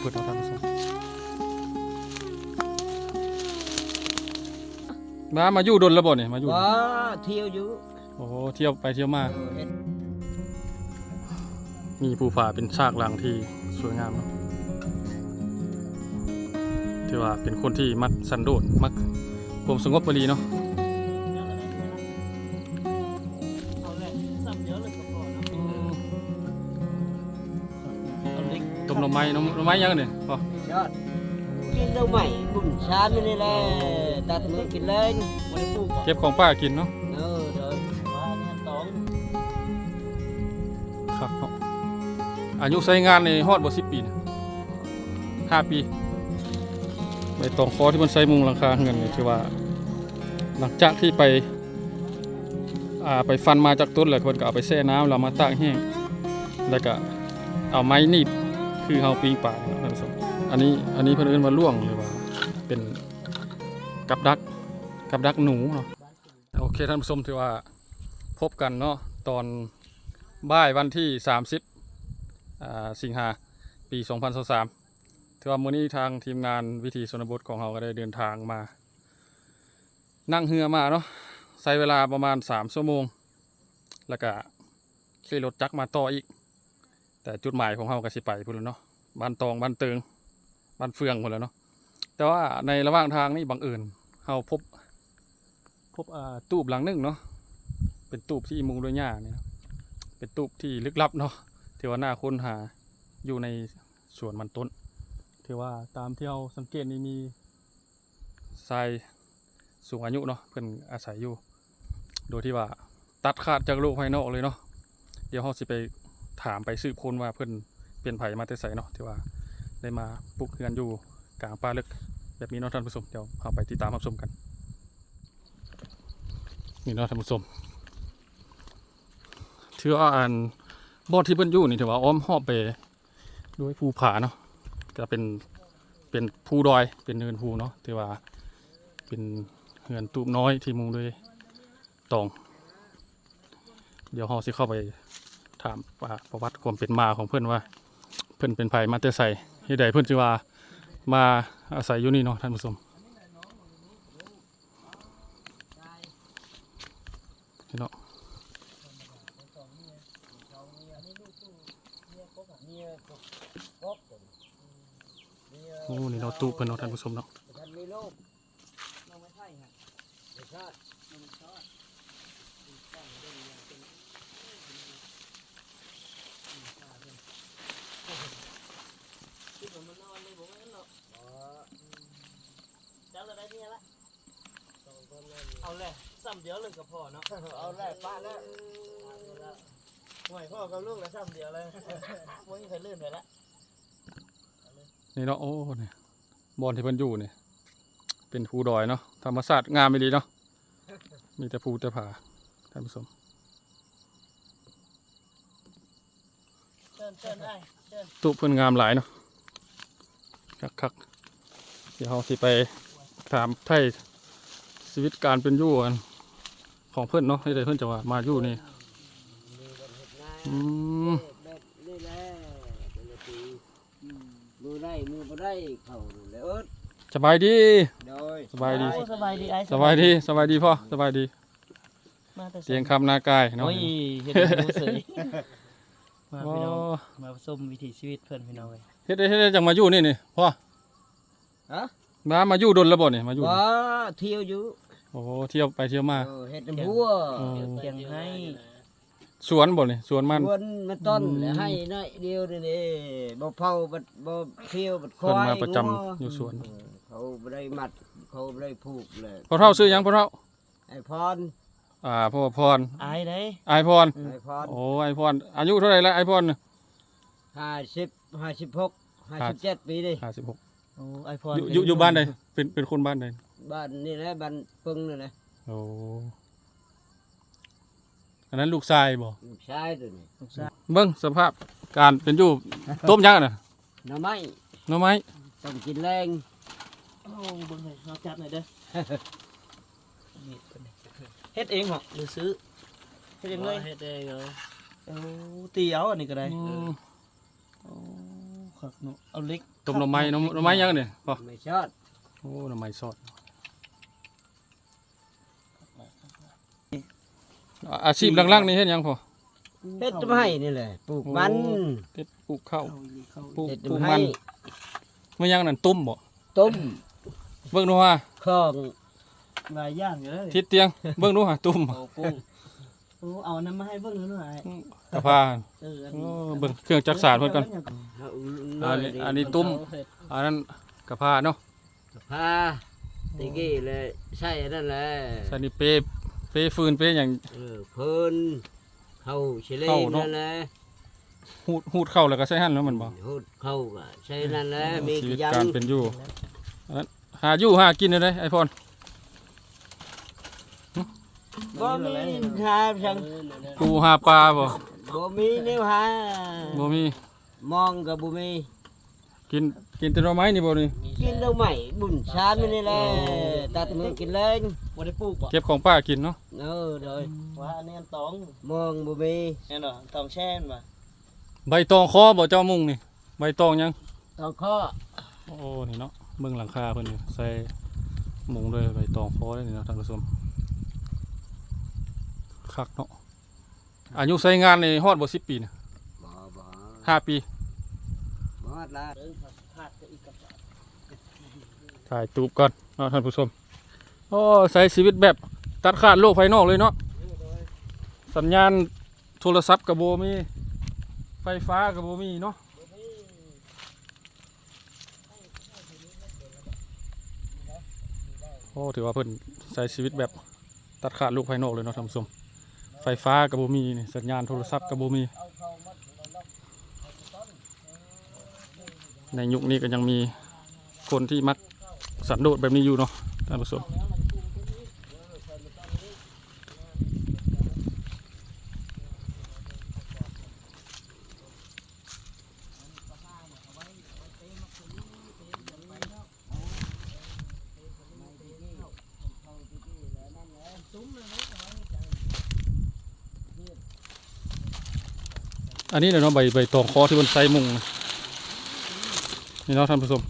เปิดเอาท่านผู้ชมมามาอยู่ดนแล้วบ่เนี่ยมาอยู่ว้าเที่ยวอยู่โอ้โหเที่ยวไปเที่ยวมาเออเฮ็ดมีภูผาเป็นฉากหลังที่สวยงามเนาะที่ว่าเป็นคนที่มักสันโดษมักความสงบบุรีเนาะ ต้มหน่อไม้หน่อหน่อไม้ยังเนี่ยพอยอดกินเท่าใหม่บุญชาไม่ได้แลตัดมือกินเลยบริปลูกก่อนเก็บของป้ากินเนาะเออเด้อว่าเนี่ยตองครับเนาะอายุใช้งานในฮอดบ่สิบปีนะห้าปีใบตองคอที่มันใส่มุงหลังคาเงินนี่ถือว่า หลังจากที่ไปอ่าไปฟันมาจากต้นแล้วเพิ่นก็เอาไปแช่น้ำแล้วมาตากแห้งแล้วก็เอาไม้หนีบ คือเฮาปีงป่าเนาะท่านผู้ชมอันนี้อันนี้เพิ่นเอิ้นว่าล่วงหรือว่าเป็นกับดักกับดักหนูเนาะโอเคท่านผู้ชมถือว่าพบกันเนาะตอนบ่ายวันที่ 30อ่าสิงหาปี 2023ถือว่ามื้อนี้ทางทีมงานวิถีชนบทของเราก็ได้เดินทางมา นั่งเรือมาเนาะใช้เวลาประมาณสามชั่วโมง แล้วก็ขี่รถจักรมาต่ออีก แต่จุดหมายของเราก็สิไปพุ่นแล้วเนาะบ้านตองบ้านเติงบ้านเฟืองหมดแล้วเนาะแต่ว่าในระหว่างทางนี่บังเอิญเราพบ พบอ่าตูบหลังหนึงเนาะเป็นตูบที่มุงด้วยหญ้าเนี่ยเป็นตูบที่ลึกลับเนาะที่ว่าน่าค้นหาอยู่ในสวนมันต้นที่ว่าตามที่เราสังเกตนี่มีทรายสูงอายุเนาะเพิ่นอาศัยอยู่ โดยที่ว่าตัดขาดจากโลกภายนอกเลยเนาะเดี๋ยวเราสิไป ถามไปสืบค้นว่าเพิ่นเป็นไผ่มาแต่ไสเนาะที่ว่าได้มาปลูกเรือนอยู่กลางป่าลึก แบบนี้เนาะท่านผู้ชมเดี๋ยวเราไปติดตามรับชมกันนี่เนาะท่านผู้ชมถือว่าอันบอนที่เพิ่นอยู่นี่ถือว่าอ้อมหอบไปด้วยภูผาเนาะก็เป็นเป็นภูดอยเป็นเนินภูเนาะถือว่าเป็นเหือนตูบน้อยที่มุงด้วยตอง เดี๋ยวเราสิเข้าไป ถามว่าประวัติความเป็นมาของเพื่อนว่า เพื่อนเป็นไผ่มาแต่ใส่ที่ใดเพื่อนจึว่ามาอาศัยอยู่นี่เนาะท่านผู้ชมนี่เนาะโอ้นี่เนาะตูบเพื่อนเนาะท่านผู้ชมเนาะท่านมีลูกเราไม่ใช่ฮะ ไม่ชอด เราไม่ชอบคิดว่ามันนอนเลยบอกว่าเนาะ อ๋อ เจ้าจะได้เนี่ยละเอาแหละซ้ำเดียวเลยก็พอเนาะเอาแรกป้าแล้วห่วยพ่อกับลูกแล้วซ้ำเดียวเลยไม่มีใครลื่นเลยละนี่เนาะโอ้เนี่ยบอลที่เพิ่นอยู่เนี่ยเป็นภูดอยเนาะธรรมศาสตร์งามไม่ดีเนาะมีแต่ภูแต่ผาท่านผู้ชมเชิญเชิญได้เชิญตุเพิ่นงามหลายเนาะคักคักๆเดี๋ยวเราสิไป ถามไทยชีวิตการเป็นอยู่กันของเพื่อนเนาะที่ใดเพื่อนจะว่ามาอยู่นี่มีกันเห็ดนาอืมแบบนี้แหละเป็นละปีมือได้มือบ่ได้เข้าเลยเอิดสบายดี โดยสบายดี โอ้สบายดีไอ้สบายดีสบายดีพ่อสบายดีมาแต่เสียงคำนากายเนาะโอ้ยเฮ็ดให้รู้สึกมาโอ้พี่น้องมาชมวิถีชีวิตเพื่อนพี่น้องเลยเฮ็ดได้เฮ็ดได้จังมาอยู่นี่นี่พ่อฮะ มามาอยู่ดนแล้วบ่นี่มาอยู่ว้าเที่ยวอยู่โอ้โหเที่ยวไปเที่ยวมา เออเฮ็ดน้ำบัวอ๋อ เพียงให้สวนบ่นี่สวนมันชวนมาต้นอืมแล้วให้น้อยเดียวนี่นี่บ่เผาบัดบ่เที่ยวบัดคเพิ่นอยมาประจำงัวอยู่สวนเออเขาบ่ได้มัด เขาบ่ได้ผูกเลยพ่อเฒ่าซื้อหยังพ่อเฒ่าไอ้พรอ่าพ่อพรอายได้ไอายพรไอ้พรโอ้ไอายพรอายุเท่าไหร่แล้วไอายพรน่ะห้าสิบห้าสิบหกห้าสิบเจ็ดปีดิ56โอ้ไอพรอยู่อยู่อยู่บ้านใดเป็นเป็นคนบ้านใดบ้านนี่แหละบ้านปึงนี่แหละโอ้อันนั้นลูกชายบ่ลูกชายตัวนี้ลูกสาวเบิ่งสภาพการเป็นอยู่ต้มยังอะน่ะหน่อไม้หน่อไม้ต้องกินแรงโอ้เบิ่งให้เราจับหน่อยเด้อนี่เพิ่นนี่เฮ็ดเองเหรอหรือซื้อเฮ็ดเองเลยเฮ็ดเองเหรอโอ้ตีเอาอันนี้ก็ได้อืมโอ้ขักเนาะเอาเล็ก ต้มหน่อไม้หน่อหน่อไม้ยังเนี่ยพอไม่ชอดโอ้หน่อไม้สดอ่าอาชีพหลังๆนี่เฮ็ดหยังพอเฮ็ดทำให้นี่แหละปลูกมันโอ้เฮ็ดปลูกข้าวเข้าอีเข้าปลูกเฮ็ดปลูกทำมัให้นไม่ยังนั่นตุ้มบ่ต้มเบิ่งดูว่าข้อง หลายอย่างอยู่เลยทิศเตียง เบิ่งดูหาตุ้มบ่ โอ้กุ้ง โอ้เอาน้ำมาให้เบิ่งหน่อยกระพาเอออันโอ้นี้เบิ่งเครื่องจักสานเพิ่นก่อนเอาอันนี้อันนี้ตุ้ม อันนั้นกระพาเนาะพาตะกี้เลยใช่อันนั่นแหละใส่นี่เปเปฟืนเปหยังเออเพิ่นเข้าเฉลยเข้าเนอะ นั่นแหละหูดหูดเข้าแล้วก็ใส่หั่นแล้วมันบ่หูดเข้าก็ใช่นั่นแหละมีชีวิตยัการนเป็นอยู่อันนั้นหาอยู่หากินได้ไอ้พร บ่มีหาจังปูหาปลาบ่บ่มีแนวหาบ่มีมองก็บ่มีกินกินแต่หน่อไม้นี่บ่นี่กินแล้วใหม่บุญชานนี่แหละตัดมือกินเลยบ่ได้ปลูกบ่เก็บของป้ากินเนาะเออโดยว่าอันนี้อันตองมองบ่มีแน่นอนตองแช่นบ่ใบตองคอบ่เจ้ามุงนี่ใบตองยังต้องข้อโอ้นี่เนาะเบิ่งหลังคาเพิ่นนี่ใส่มุงด้วยใบตองคอเลยนี่เนาะท่านผู้ชม คักเนาะอายุใช้งานนี่ฮอดบ่10ปีนะบ่บ่ห้าปีบ่ฮอดละเออขาดก็อีกกับถ่ายตูบก่อนเนาะท่านผู้ชมโอ้ใช้ชีวิตแบบตัดขาดโลกภายนอกเลยเนาะสัญญาณโทรศัพท์กับโบมีไฟฟ้ากับโบมีเนาะโอ้ถือว่าเพิ่นใช้ชีวิตแบบตัดขาดโลกภายนอกเลยเนาะท่านผู้ชม ไฟฟ้ากับโบมีสัญญาณโทรศัพท์กับโบมี ในยุคนี้ก็ยังมีคนที่มักสันโดษแบบนี้อยู่เนาะท่านผู้ชม นนี้เนี่เนาะใบใบตองคอที่บนไซมุงนี่เนาะท่านผู้ชม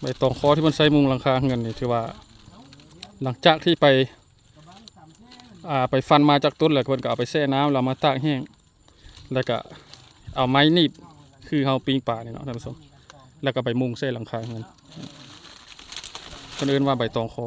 ใบตองคอที่มันใส่มุงหลังคาเงินนี่ถือว่า หลังจากที่ไปอ่าไปฟันมาจากต้นแล้วเพิ่นก็เอาไปแช่น้ำแล้วมาตากแห้งแล้วก็เอาไม้นีบคือเฮาปิงปลาเนี่เนาะท่านผู้ชมแล้วก็ไปมุงใส่หลังคาเงินเพิ่นเอิ้นว่าใบตองคอ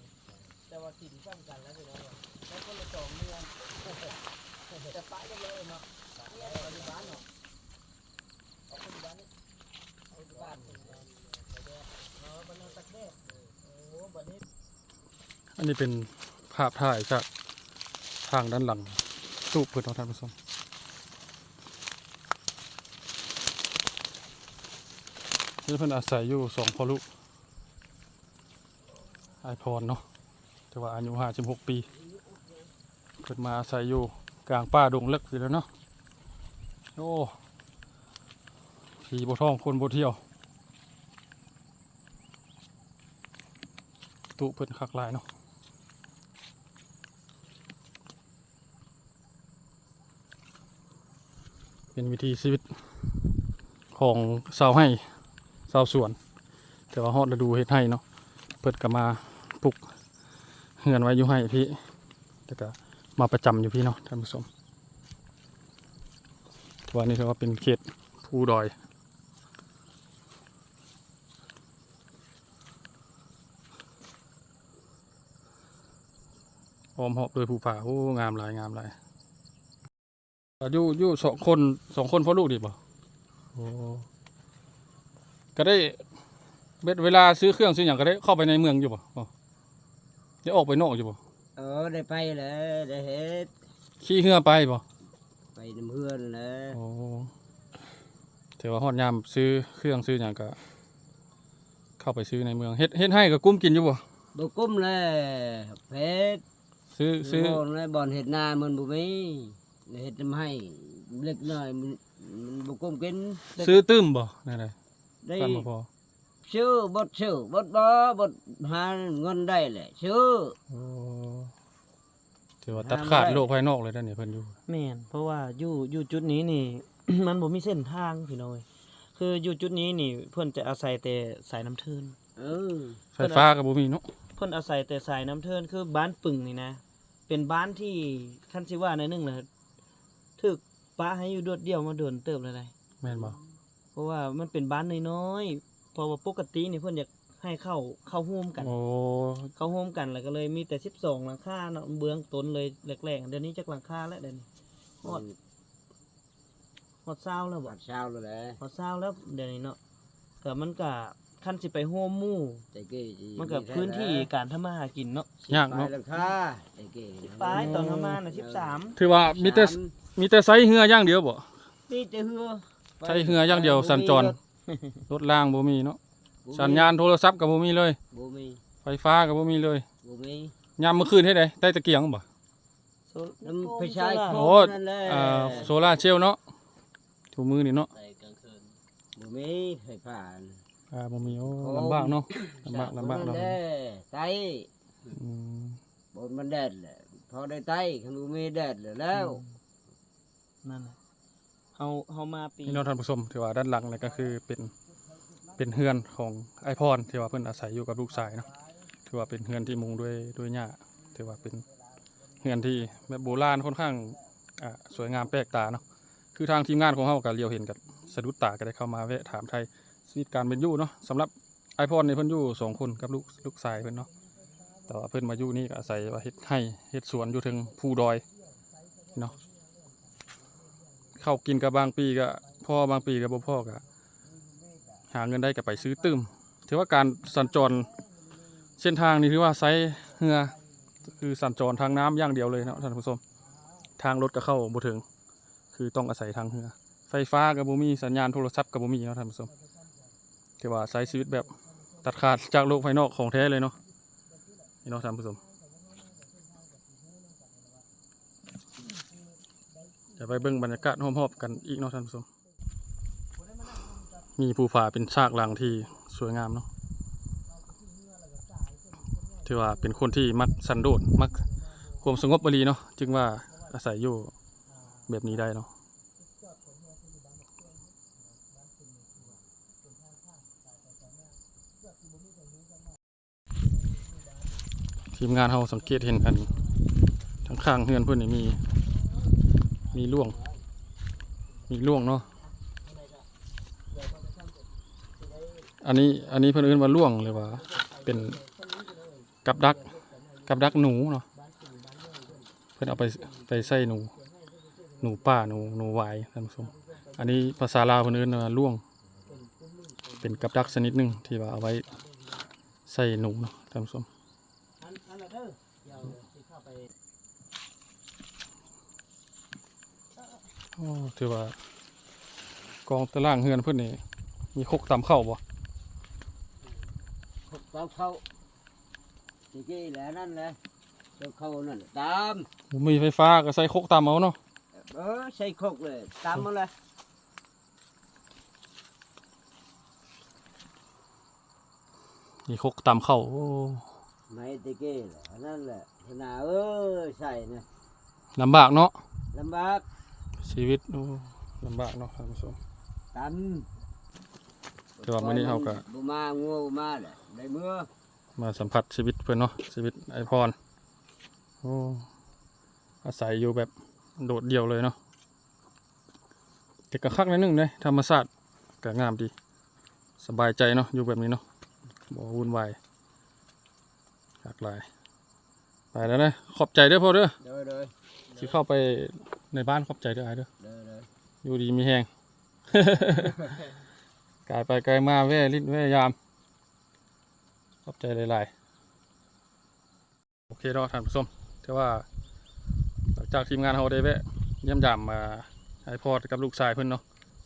แต่ว่าสินซ้ำกันแล้วพี่น้องแล้วคนละสองเดือนจะปะกันเลยเนาะเนี่ยปัจจุบันเนาะเอาปัจจุบันนี่เอาปัจจุบันเออบันตักแดดโอ้บัดนี้อันนี้เป็นภาพถ่ายจากทางด้านหลังตู้เพิ่นเนาะท่านผู้ชมนี่เพิ่อนอาศัยอยู่สองพ่อลูกไอพรเนาะ แต่ว่าอายุห้าสิบหกปี เกิดมาอาศัยอยู่กลางป่าดงเล็กอยู่แล้วเนาะโอ้ผีบ่ท่องคนบ่เที่ยว ตุเพิ่นคักลายเนาะเป็นวิธีชีวิตของชาวไร่ชาวสวน แต่ว่าฮอดฤดูเฮ็ดไร่เนาะเพิ่นก็มาปลูก เฮือนไว้อยู่ไร่พี่แล้วก็มาประจำอยู่พี่เนาะท่านผู้ชมแต่ว่านี่ถือว่าเป็นเขตภูดอยอ้อมหอบโดวยภูผาโอ้งามหลายงามหลายอะอยู่อยู่สองคนสองคนพ่อลูกดีป่ะโอ้ก็ได้เบ็ดเวลาซื้อเครื่องซื้อหยังก็ได้เข้าไปในเมืองอยู่บ่บ่ ได้ออกไปนอกอยู่บ่เออได้ไปแล้วได้เฮ็ดขี่เรือไปบ่ไปน้ำเพื่อนแล้วโอ้ถือว่าฮอดยามซื้อเครื่องซื้อหยังก็เข้าไปซื้อในเมืองเฮ็ดเฮ็ดให้ก็กุ้มกินอยู่บ่บ่กุ้มเลยเพชรซื้อซื้อบ่เลยบ่อนเฮ็ดนามันบ่มีเฮ็ดทำให้เล็กน้อยมันมันบ่กุ้มกินซื้อตื้มบ่นั่นแหละได้ กันบ่พอ ชื่อบดชื่อบดบ่บดหาเงินได้แหละชื่อโอ้ถือว่าตัดขาดโลกภายนอกเลยด้านนี้เพิ่นอยู่ แม่นเพราะว่าอยู่อยู่จุดนี้นี่ มันบ่มีเส้นทางพี่น้อยคืออยู่จุดนี้นี่เพิ่นจะอาศัยแต่สายน้ำเทิน เออ ไฟฟ้าก็บ่มีเนาะเพิ่นอาศัยแต่สายน้ำเทินคือบ้านปึ่งนี่นะ เป็นบ้านที่คันสิว่าในอยหนึงน่ะถึกป้าให้อยู่โดดเดี่ยวมาโดนเติบแล้วได้แม่นบ่เพราะว่ามันเป็นบ้านน้อยๆ เพราะว่าปกตินี่เพิ่นอยากให้เข้าเข้าร่วมกัน โอ้เข้าร่วมกันแล้วก็เลยมีแต่12หลังคาเนาะเบื้องต้นเลยแรกๆเดี๋ยวนี้จักหลังคาแล้วเดี๋ยวนี้ฮอดฮอดเศร้าแล้วบ่บัดเช้าแล้วแหละพอเศร้าแล้วเดี๋ยวนี้เนาะก็มันก็คันสิไปโฮมหมู่ แต่กี้สิมันก็พื้นที่การทำมาหากินเนาะยากเนาะ ไปราคาแต่กี้ปลายตอนทำมาน่ะ13ถือว่ามีแต่มีแต่ไซส์เรืออย่างเดียวบ่ นี่จะเฮือ ใช้เรืออย่างเดียวสัญจร รถล่างบ่มีเนาะสัญญาณโทรศัพท์ก็บ่มีเลย บ่มีไฟฟ้าก็บ่มีเลยบ่มียามมื้อคืนเฮ็ดไดได้ตะเกียงบ่โซน้ำไปใช้โซโอ้ล่าร์นั่นแหละอ่าโซล่าร์เซลล์เนาะถูมือนี่เนาะบ่มีไฟฟ้าอ่าบ่มีโอ้ลำบากเนาะลำบากลำบากนั่เนาะนแหละไตอืมบนมันแดดแหละพอได้ไตคันบ่มีแดดแล้วแล้วนั่นแหละ เฮาเฮามาปีนี่เนาะท่านผู้ชมถือว่าด้านหลังนี่ก็คือเป็นเป็นเฮือนของไอพรที่ว่าเพิ่นอาศัยอยู่กับลูกชายเนาะถือว่าเป็นเฮือนที่มุงด้วยด้วยหญ้าถือว่าเป็นเฮือนที่แบบโบราณค่อนข้างอ่าสวยงามแปลกตาเนาะคือทางทีมงานของเฮาก็เลียวเห็นกับสะดุดตาก็ได้เข้ามาแวะถามไทยชีวิตการเป็นอยู่เนาะสำหรับไอพรนี่เพิ่นอยู่สองคนกับลูกลูกชายเพิ่นเนาะแต่ว่าเพิ่นมาอยู่นี่ก็อาศัยว่าเฮ็ดให้เฮ็ดสวนอยู่ถึงภูดอยเนาะ เข้ากินกับบางปีก็พ่อบางปีก็บ่พ่อก็หาเงินได้ก็ไปซื้อตื้มถือว่าการสัญจรเส้นทางนี่ถือว่าไซเรือคือสัญจรทางน้ำอย่างเดียวเลยนะท่านผู้ชมทางรถก็เข้าบ่ถึง คือต้องอาศัยทางเรือไฟฟ้ากับบ่มีสัญญาณโทรศัพท์กับบ่มีนะท่านผู้ชมถือว่าใช้ชีวิตแบบตัดขาดจากโลกภายนอกของแท้เลยเนาะนี่เนาะท่านผู้ชม ดี๋ยวไปเบิ่งบรรยากาศรอบๆกันอีกเนาะท่านผู้ชมมีภูผาเป็นฉากหลังที่สวยงามเนาะถือว่าเป็นคนที่มักสันโดษมักความสงบบรีเนาะจึงว่าอาศัยอยู่แบบนี้ได้เนาะทีมงานเราสังเกตเห็นอันทั้งข้างเฮือนเพื่อนนี่มี มีล่วง มีล่วงเนาะ อันนี้อันนี้เพื่อนเอิ้นว่าล่วงเลยว่า เป็นกับดัก กับดักหนูเนาะ เพื่อนเอาไปไปใส่หนู หนูป่าหนูหนูวายท่านผู้ชม อันนี้ภาษาลาวเพื่อนเอิ้นว่าล่วง เป็นกับดักชนิดหนึ่งที่ว่าเอาไว้ใส่หนูเนาะท่านผู้ชม อันอันละเด้อเดี๋ยวสิเข้าไป โอ้ ถือว่ากองตารางเฮือนเพื่อนนี่มีคกตามเข้าบ่ตามเข้าตะกี้แหละนั่นแหละเจ้าเข้านั่นตามบ่มีไฟฟ้าก็ใส่คกตามเอาเนาะเออใส่ครกเลยตามมาเลยมีคกตามเข้าโอ้ไม่ตะกี้แหละนั่นแหละขนาเอ้ยใส่นะลำบากเนาะลำบาก ชีวิตโอ้ลำบากเนาะท่านผู้ชมตามแต่ว่ามื้อนี้เราก็ บ่มางัวบ่มาแหละได้เมื่อมาสัมผัสชีวิตเพื่อนเนาะชีวิตไอพรโอ้อาศัยอยู่แบบโดดเดี่ยวเลยเนาะแต่ก็คักนิดนึงเลยธรรมศาสตร์ก็งามดี สบายใจเนาะอยู่แบบนี้เนาะบ่วุ่นวายหลากหลายไปแล้วนะขอบใจเด้อพ่อเด้อเด้อเด้อ ที่เข้าไป ในบ้านขอบใจเด้อไอ้เด้อเด้อเด้ออยู่ดีมีแหงกายไปไกลมาแว่ลิ้นแว่ยาม ขอบใจหลายๆ โอเคเนาะท่านผู้ชมแต่ว่า หลังจากทีมงานเราได้แวะเยี่ยมยามมาไอพอดกับลูกชายเพิ่นเนาะ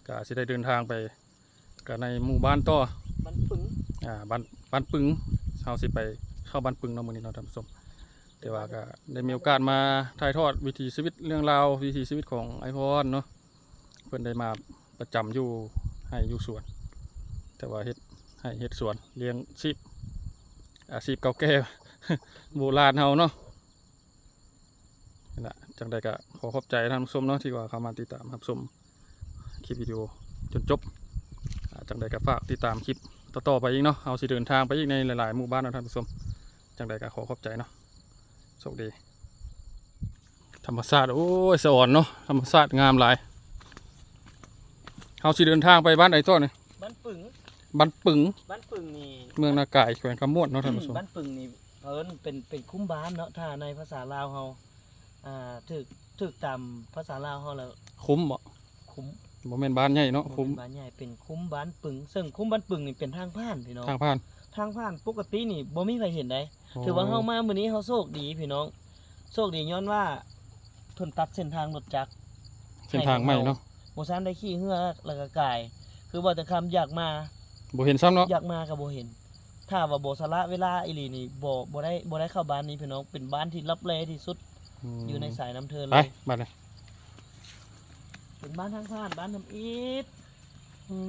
ก็สิได้เดินทางไปกับในหมู่บ้านต่อมันปึ้งอ่าบ้านบ้านปึงเฮาสิไปเข้าบ้านปึงเนาะมื้อนี้เนาะท่านผู้ชม แต่ว่าก็ได้มีโอกาสมาถ่ายทอดวิถีชีวิตเรื่องราววิถีชีวิตของไอพอดเนาะเพิ่อนได้มาประจำอยู่ให้อยู่สวน แต่ว่าเฮ็ดให้เฮ็ดสวนเลี้ยงชีพอาชีพเก่าแก่โบราณเฮาเนาะนี่แหละจังใดก็ขอขอบใจท่านผู้ชมเนาะที่ว่าเข้ามาติดตามรับชมคลิปวิดีโอจนจบจังใดก็ฝากติดตามคลิปต่อๆไปอีกเนาะเอาสิเดินทางไปอีกในหลายๆหมู่บ้านนะท่านผู้ชมจังใดก็ขอขอบใจเนาะ โชคดี ธรรมชาติโอ้ยสวรรค์เนาะธรรมชาติงามหลายเอาสิเดินทางไปบ้านไหนต่อเนี่ยบ้านปึ้งบ้านปึงบ้านปึ้งนี่เมืองนากายแขวงคำม่วนเนาะท่านผู้ชมบ้านปึงนี่เพิ่นเป็นเป็นคุ้มบ้านเนาะถ้าในภาษาลาวเฮาอ่าถึกถึกตามภาษาลาวเฮาแล้วคุ้มบ่คุ้มบ่แม่นบ้านใหญ่เนาะบ่คุ้มเป็นบ้านใหญ่เป็นคุ้มบ้านปึงซึ่งคุ้มบ้านปึงนี่เป็นทางผ่านพี่น้องทางผ่าน ทางผ่านปกตินี่บ่มีใครเห็นได้ถือว่าเฮามามื้อนี้เฮาโชคดีพี่น้องโชคดีย้อนว่าเพิ่นตัดเส้นทางรถจักรเส้นทางใหม่เนาะบ่ซันได้ขี่เหือแล้วก็กาย คือบ่แต่คำอยากมาบ่เห็นซ้ำเนาะอยากมาก็บ่เห็น ถ้าว่าบ่สละเวลาอีหลีนี่บ่บ่ได้บ่ได้เข้าบ้านนี้พี่น้องเป็นบ้านที่ลับแลที่สุดมอยู่ในสายน้ำเทินไปเลยบ้านเลยเป็นบ้านทางผ่านบ้านทำอิฐโอ้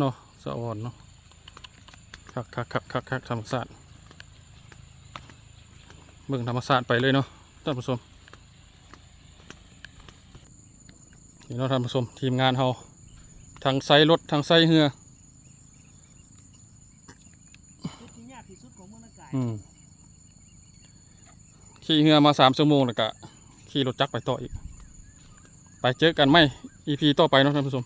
เนาะสะอ่อนเนาะ คักคักคักคักคักธรรมศาสตร์เบิ่งธรรมศาสตร์ไปเลยเนาะท่านผู้ชมนี่เนาะท่านผู้ชมทีมงานเฮาทางไซรถทางไซเรือจุดที่ยากที่สุดของเมืองนากายอืมขี่เรือมาสามชั่วโมงแล้วก็ขี่รถจักรไปต่ออีก ไปเจอกันไหม EP ต่อไปเนาะท่านผู้ชม